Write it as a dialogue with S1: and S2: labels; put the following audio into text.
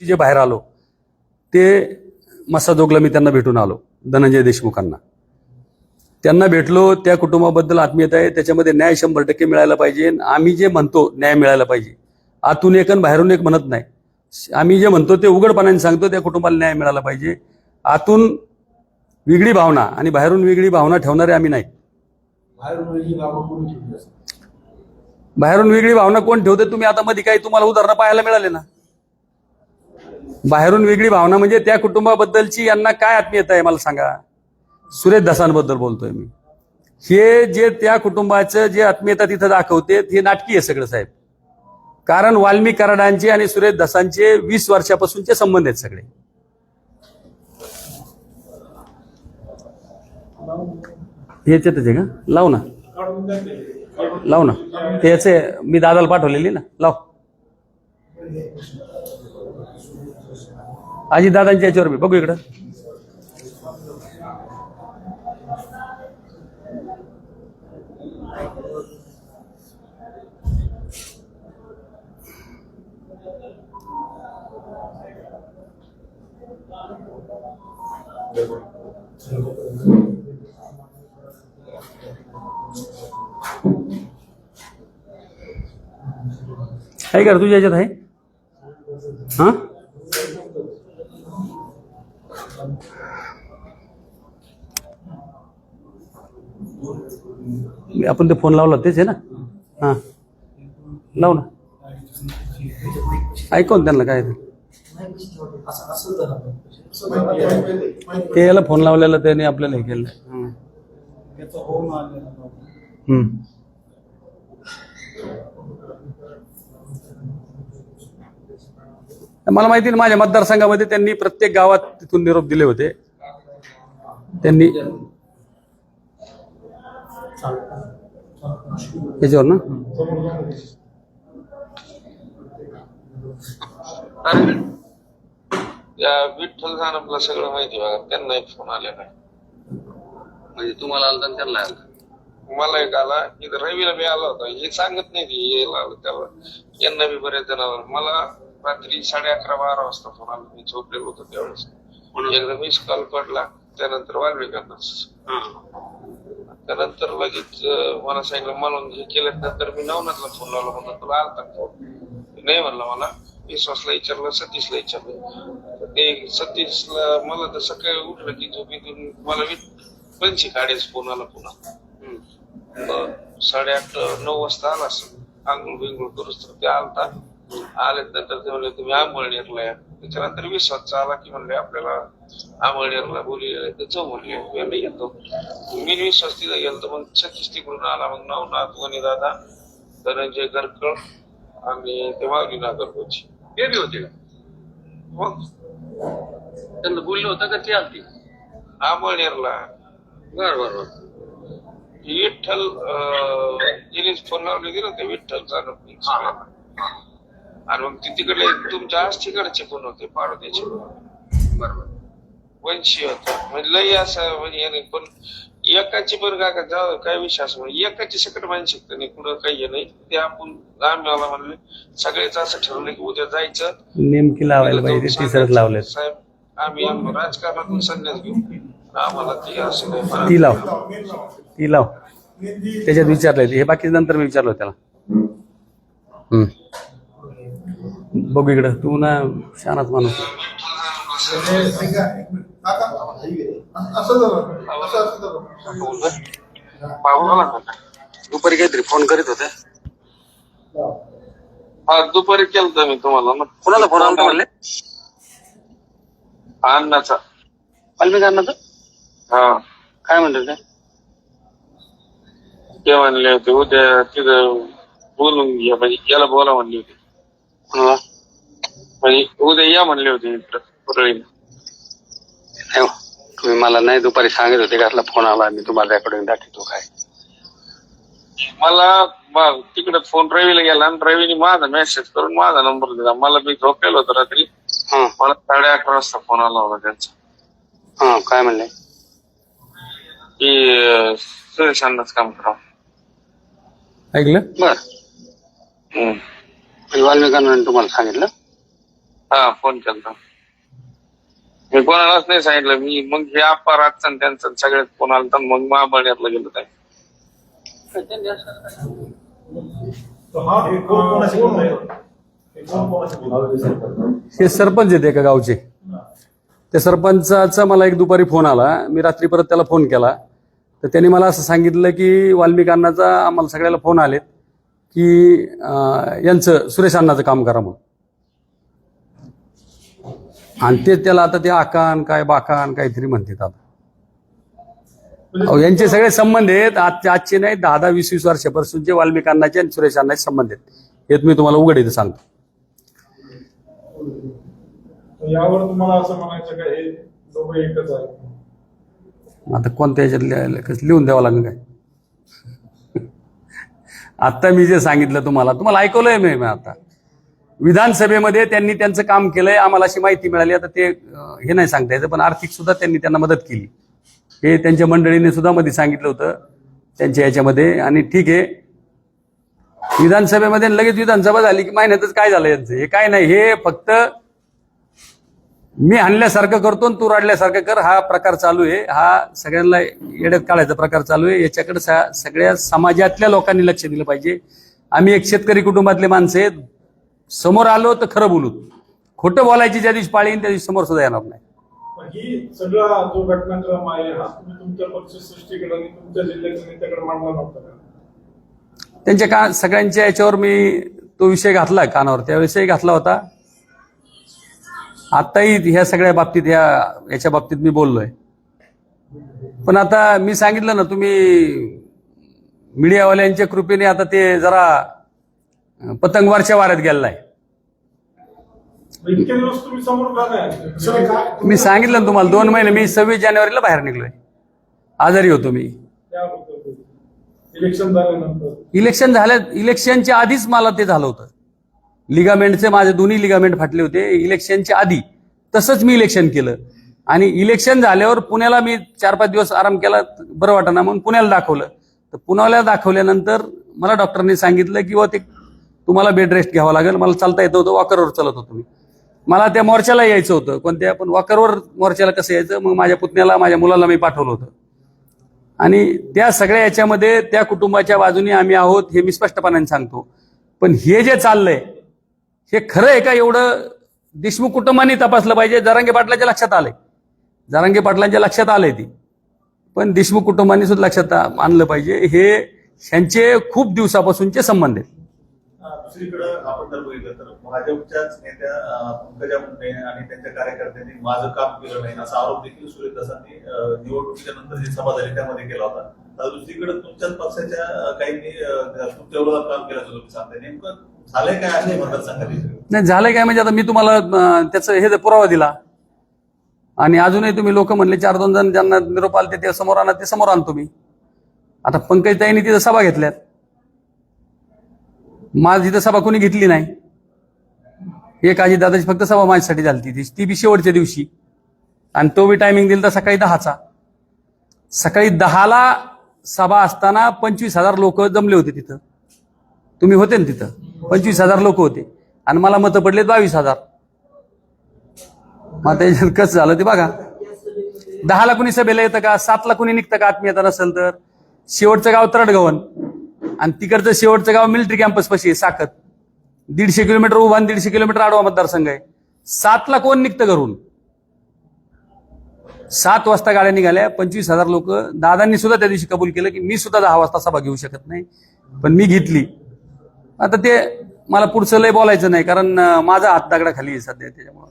S1: जे बाहेर आलो ते मसाजोगला मी त्यांना भेटून आलो धनंजय देशमुखांना. त्यांना भेटलो त्या कुटुंबाबद्दल आत्मीयता आहे त्याच्यामध्ये न्याय शंभर टक्के मिळायला पाहिजे. आणि आम्ही जे म्हणतो न्याय मिळायला पाहिजे. आतून एक आणि बाहेरून एक म्हणत नाही. आम्ही जे म्हणतो ते उघडपणाने सांगतो त्या कुटुंबाला न्याय मिळाला पाहिजे. आतून वेगळी भावना आणि बाहेरून वेगळी भावना ठेवणारे आम्ही नाही.
S2: बाहेरून वेगळी
S1: भावना कोण ठेवते? तुम्ही आता मध्ये काही तुम्हाला उदाहरणं पाहायला मिळाले ना. बाहेरून वेगळी भावना म्हणजे त्या कुटुंबाबद्दलची यांना काय आत्मीयता आहे मला सांगा. सुरेश दसांबद्दल बोलतोय मी. हे जे त्या कुटुंबाचं जे आत्मीयता तिथं दाखवते हे नाटकी आहे सगळं साहेब. कारण वाल्मिक कराडांचे आणि सुरेश दसांचे वीस वर्षापासूनचे संबंध आहेत सगळे. याच्यातच आहे का? लाव ना. लाव ना. याचे मी दादाला पाठवलेली ना. लाव. आजी दादांच्या याच्यावर मी बघू इकडं. आहे का तुझ्या याच्यात आहे? हा? मी- आपण ते फोन लावला तेच आहे ना? हां. लाव ना. ऐकून त्यांना काय ते. याला फोन लावलेला त्याने आपल्याला हे केलं. मला माहिती आहे ना, माझ्या मतदारसंघामध्ये त्यांनी प्रत्येक गावात तिथून निरोप दिले होते. त्यांनी याच्यावर ना?
S3: अरे या विठ्ठल आपलं सगळं माहिती बघा त्यांना एक फोन आलेला आहे.
S1: म्हणजे तुम्हाला आलं तर त्यांना आलं
S3: मला एक आला इथं रवीला मी आला होता. हे सांगत नाही ते यायला आलं त्याला. यांना बी बऱ्याच जणांवर. मला रात्री साडे अकरा बारा वाजता फोन आला. मी झोपलेलो होतो त्यावेळेस. एकदा मिस कॉल पडला त्यानंतर वाल्मिकांनाच त्यानंतर लगेच मला सांगितलं म्हणून हे केल्यानंतर मी नवनाथला फोन लावला म्हणलं तुला आलता फोन नाही म्हणलं मला. विश्वासला विचारलं सतीशला विचारलं. ते सतीशला मला तर सकाळी उठलं की झोपेतून मला वि- पंची काढायचं फोन आला पुन्हा. मग साडेआठ नऊ वाजता आला असं. आंघोळ बिंघोळ करूच तर ते आलता. आल्यानंतर ते म्हणले तुम्ही आंबळनेरला या त्याच्यानंतर विश्वास आला की म्हणले आपल्याला आंबळनेरला बोली तर जाऊ म्हणले मी येतो. मी विश्वास तिथं गेलो तर मग सतीश तिकडून आला. मग नवनाथ वनी दादा धनंजय गरकळ आणि ते मागणी नागरकोची
S1: ते बी होते
S3: मग
S1: त्यांना बोललं होतं का ते आलती?
S3: आंबळनेरला
S1: बर बर बर.
S3: विठ्ठल जिने फोन लावले गेलं ते विठ्ठल आणि मग ती तिकडले तुमच्या आज तिकडचे पण होते? पाडोद्याचे.
S1: बरोबर.
S3: वंशी होता. म्हणजे लई असं म्हणजे पण एकाची पण काय का जाऊ काय असं म्हणजे एकाची सकट मानसिकता नाही कुठं काही नाही. ते आपण आम्ही मला म्हणले सगळेच असं ठरवलं की उद्या जायचं.
S1: नेमकी लावायला पाहिजे तिसरंच लावले
S3: साहेब आम्ही राजकारणातून संन्यास घेऊ. आम्हाला ती असं नाही.
S1: ती लाव. ती लाव. त्याच्यात विचारलंय. हे बाकी नंतर मी विचारलो त्याला. हम्म. बघू इकडं. तू ना शानाच माणूस. दुपारी काहीतरी फोन करीत होते.
S3: हा दुपारी केलता मी तुम्हाला. मग
S1: कोणाला फोन आला म्हणले?
S3: अन्नाचा
S1: वाल्मिक अण्णाचं?
S3: हा.
S1: काय म्हणलं ते?
S3: ते म्हणले होते उद्या तिथं बोलून घ्या म्हणजे याला बोला म्हणले होते. उद्या या म्हणले होते परळीला
S1: हो. तुम्ही मला नाही दुपारी सांगत होते का फोन आला मी तुम्हाला रेकॉर्डिंग दाखवतो काय.
S3: मला ब- तिकडे फोन रवीला गेला आणि रवीने माझा मेसेज करून माझा नंबर दिला. मला मी झोपेलो होतो रात्री.
S1: हा.
S3: मला साडे अकरा वाजता फोन आला होता त्यांचा.
S1: हा काय म्हणले?
S3: की सुरेश अण्णाच काम करा
S1: ऐकलं? बर. वाल्मिकांना तुम्हाला सांगितलं?
S3: हा फोन केला मी कोणालाच नाही सांगितलं. मी मग हे आप्पा रातचा त्यांचा सगळ्यात फोन आला तर मग महाबळण्यातला गेलो काय
S2: हा
S4: हे? हे?
S1: हे सरपंच आहेत एका गावचे. त्या सरपंचाचा मला एक दुपारी फोन आला. मी रात्री परत त्याला फोन केला. तर त्यांनी मला असं सांगितलं की वाल्मिक अण्णाचा आम्हाला सगळ्याला फोन आलेत. की यांचं सुरेश अण्णाचं काम करा म्हणून. आणि ते त्याला आता ते आकान काय बाकान काहीतरी म्हणतात आता. अहो, यांचे सगळे संबंध आहेत. आजचे आजचे नाही दहा दहा वीस वीस वर्षापासूनचे वाल्मिक अण्णाचे आणि सुरेश अण्णाचे संबंध आहेत. हे मी तुम्हाला उघड इथं सांगतो.
S2: यावर तुम्हाला असं म्हणायचं का हे दोघं एकच आहे
S1: आता कोणत्या लिहायला कसं लिहून द्यावं लागेल काय? आता मी जे सांगितलं तुम्हाला तुम्हाला ऐकवलंय मी आता. विधानसभेमध्ये त्यांनी त्यांचं काम केलंय आम्हाला अशी माहिती मिळाली. आता ते हे नाही सांगता यायचं पण आर्थिक सुद्धा त्यांनी त्यांना मदत केली. हे त्यांच्या मंडळीने सुद्धा मध्ये सांगितलं होतं त्यांच्या याच्यामध्ये. आणि ठीक आहे विधानसभेमध्ये लगेच विधानसभा झाली की महिन्यातच काय झालं यांचं? हे काय नाही हे फक्त मी हाणल्यासारखं करतो आणि तू रडल्यासारखं कर. हा प्रकार चालू आहे. हा सगळ्यांना येड्यात काढायचा प्रकार चालू आहे. याच्याकडे सा- सगळ्या समाजातल्या लोकांनी लक्ष दिलं पाहिजे. आम्ही एक शेतकरी कुटुंबातले माणसं आहेत. समोर आलो तर खरं बोलू. खोटं बोलायची ज्या दिवशी पाळी येईन त्या दिवशी समोर सुद्धा येणार नाही.
S2: पण ही सगळा जो घटनाक्रम आहे हा तुम्ही तुमच्या पक्ष सृष्टीकडे आणि तुमच्या जिल्ह्याच्या नेत्याकडे मांडला नव्हता का?
S1: त्यांच्या का सगळ्यांच्या याच्यावर मी तो विषय घातला कानावर. त्या विषयी घातला होता. आत्ताही ह्या सगळ्या बाबतीत ह्या याच्या बाबतीत मी बोललोय. पण आता मी सांगितलं ना तुम्ही मीडियावाल्यांच्या कृपेने आता ते जरा पतंगवारच्या वाऱ्यात गेलेला आहे मी सांगितलं ना तुम्हाला दोन महिने मी सव्वीस जानेवारीला बाहेर निघलोय. आजारी होतो मी.
S2: इलेक्शन झाल्यानंतर.
S1: इलेक्शन झाल्या इलेक्शनच्या आधीच मला ते झालं होतं. लिगामेंटचे माझे दोन्ही लिगामेंट फाटले होते. इलेक्शनच्या आधी तसंच मी इलेक्शन केलं. आणि इलेक्शन झाल्यावर पुण्याला मी चार पाच दिवस आराम केला. बरं वाटना म्हणून पुण्याला दाखवलं. तर पुण्याला दाखवल्यानंतर मला डॉक्टरांनी सांगितलं की व ते तुम्हाला बेड रेस्ट घ्यावा लागेल. मला चालता येतं होतं. वॉकरवर चालत होतो मी. मला त्या मोर्चाला यायचं होतं. कोणत्या पण वॉकरवर मोर्चाला कसं यायचं? मग माझ्या पुतण्याला माझ्या मुलाला मी पाठवलं होतं. आणि त्या सगळ्या याच्यामध्ये त्या कुटुंबाच्या बाजूने आम्ही आहोत हे मी स्पष्टपणाने सांगतो. पण हे जे चाललंय हे खरं आहे का? एवढं देशमुख कुटुंबाने तपासलं पाहिजे. जरांगे पाटलाच्या लक्षात आलंय. जरांगे पाटलांच्या लक्षात आलंय ती. पण देशमुख कुटुंबांनी सुद्धा लक्षात आणलं पाहिजे. हे ह्यांचे खूप दिवसापासूनचे संबंध आहेत.
S4: दुसरीकडं आपण जर बघितलं तर भाजपच्याच नेत्या पंकजा मुंडे आणि त्यांच्या कार्यकर्त्यांनी माझं काम केलं नाही असा आरोप देखील सुरेशदासांनी निवडणुकीच्या नंतर जी सभा झाली त्यामध्ये केला होता. तर दुसरीकडे तुमच्याच पक्षाच्या काही काहींनी तुमच्या विरोधात काम केलं तुम्ही सांगताय. नेमकं झालंय काय असे म्हणतात सांगा
S1: नाही झालंय काय? म्हणजे आता मी तुम्हाला अं, त्याचं हे पुरावा दिला आणि अजूनही तुम्ही लोक म्हणले चार दोन जण ज्यांना निरोप आले ते समोर आणा ते समोर आणतो मी आता पंकजताईंनी तिथं सभा घेतल्यात. माझ तिथं सभा कोणी घेतली नाही. एक आजी दादाची फक्त सभा माझ्यासाठी झाली ती ती बी शेवटच्या दिवशी. आणि तो बी टायमिंग दिला तर सकाळी दहाचा. सकाळी दहाला सभा असताना पंचवीस हजार लोक जमले होते तिथं. तुम्ही होते ना तिथं. पंचवीस हजार लोक होते. आणि मला मतं पडले बावीस हजार. मग त्याच्यात कसं झालं ते बघा. दहाला कुणी सभेला येतं का? सातला कुणी निघतं का? आत्मीयता नसेल तर. शेवटचं गाव तरडगवन. आणि तिकडचं शेवटचं गाव मिलिटरी कॅम्पस पशी आहे साखत दीडशे किलोमीटर उभा आणि दीडशे किलोमीटर आडवा मतदारसंघ आहे. सातला कोण निघतं घरून? सात वाजता गाड्या निघाल्या. पंचवीस हजार लोक. दादांनी सुद्धा त्या दिवशी कबूल केलं की मी सुद्धा दहा वाजता सभा घेऊ शकत नाही. पण मी घेतली. आता ते मला पुढचं लय बोलायचं नाही कारण माझा हात दगडाखाली आहे सध्या त्याच्यामुळं.